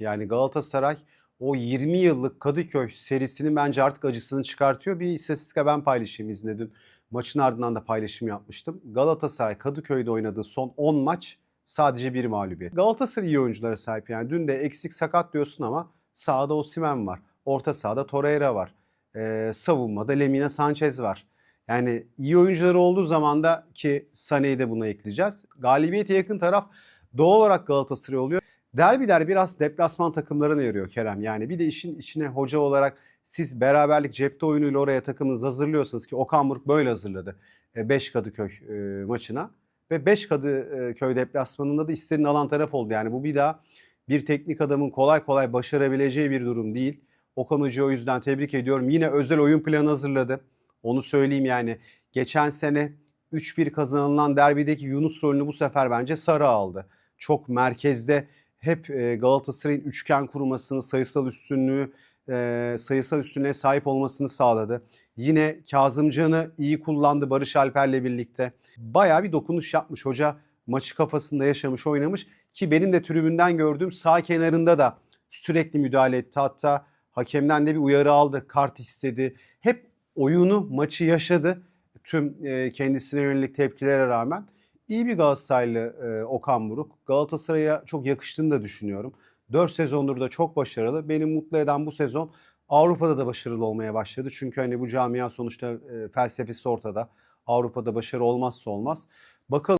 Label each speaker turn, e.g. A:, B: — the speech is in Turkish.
A: Yani Galatasaray o 20 yıllık Kadıköy serisinin bence artık acısını çıkartıyor. Bir istatistika ben paylaşayım izne dün. Maçın ardından da paylaşım yapmıştım. Galatasaray Kadıköy'de oynadığı son 10 maç sadece bir mağlubiyet. Galatasaray iyi oyunculara sahip yani. Dün de eksik sakat diyorsun ama sahada Osimhen var. Orta sahada Torreira var. Ee, savunmada Lemina Sanchez var. Yani iyi oyuncuları olduğu zaman da ki Sané'yi de buna ekleyeceğiz. Galibiyete yakın taraf doğal olarak Galatasaray oluyor. Derbiler biraz deplasman takımlarına yarıyor Kerem. Yani bir de işin içine hoca olarak siz beraberlik cepte oyunuyla oraya takımınızı hazırlıyorsanız ki Okan Buruk böyle hazırladı 5 Kadıköy e, maçına. Ve 5 Kadıköy deplasmanında da istediğini alan taraf oldu. Yani bu bir daha bir teknik adamın kolay kolay başarabileceği bir durum değil. Okan Hoca'yı o yüzden tebrik ediyorum. Yine özel oyun planı hazırladı. Onu söyleyeyim yani. Geçen sene 3-1 kazanılan derbideki Yunus rolünü bu sefer bence Sarı aldı. Çok merkezde hep e, Galatasaray'ın üçgen kurmasını, sayısal üstünlüğü, e, sayısal üstünlüğe sahip olmasını sağladı. Yine Kazımcan'ı iyi kullandı Barış Alper'le birlikte. Bayağı bir dokunuş yapmış hoca. Maçı kafasında yaşamış, oynamış ki benim de tribünden gördüğüm sağ kenarında da sürekli müdahale etti. Hatta hakemden de bir uyarı aldı, kart istedi. Hep oyunu, maçı yaşadı tüm e, kendisine yönelik tepkilere rağmen. İyi bir Galatasaraylı e, Okan Buruk. Galatasaray'a çok yakıştığını da düşünüyorum. 4 sezondur da çok başarılı. Beni mutlu eden bu sezon Avrupa'da da başarılı olmaya başladı. Çünkü hani bu camia sonuçta e, felsefesi ortada. Avrupa'da başarı olmazsa olmaz. Bakalım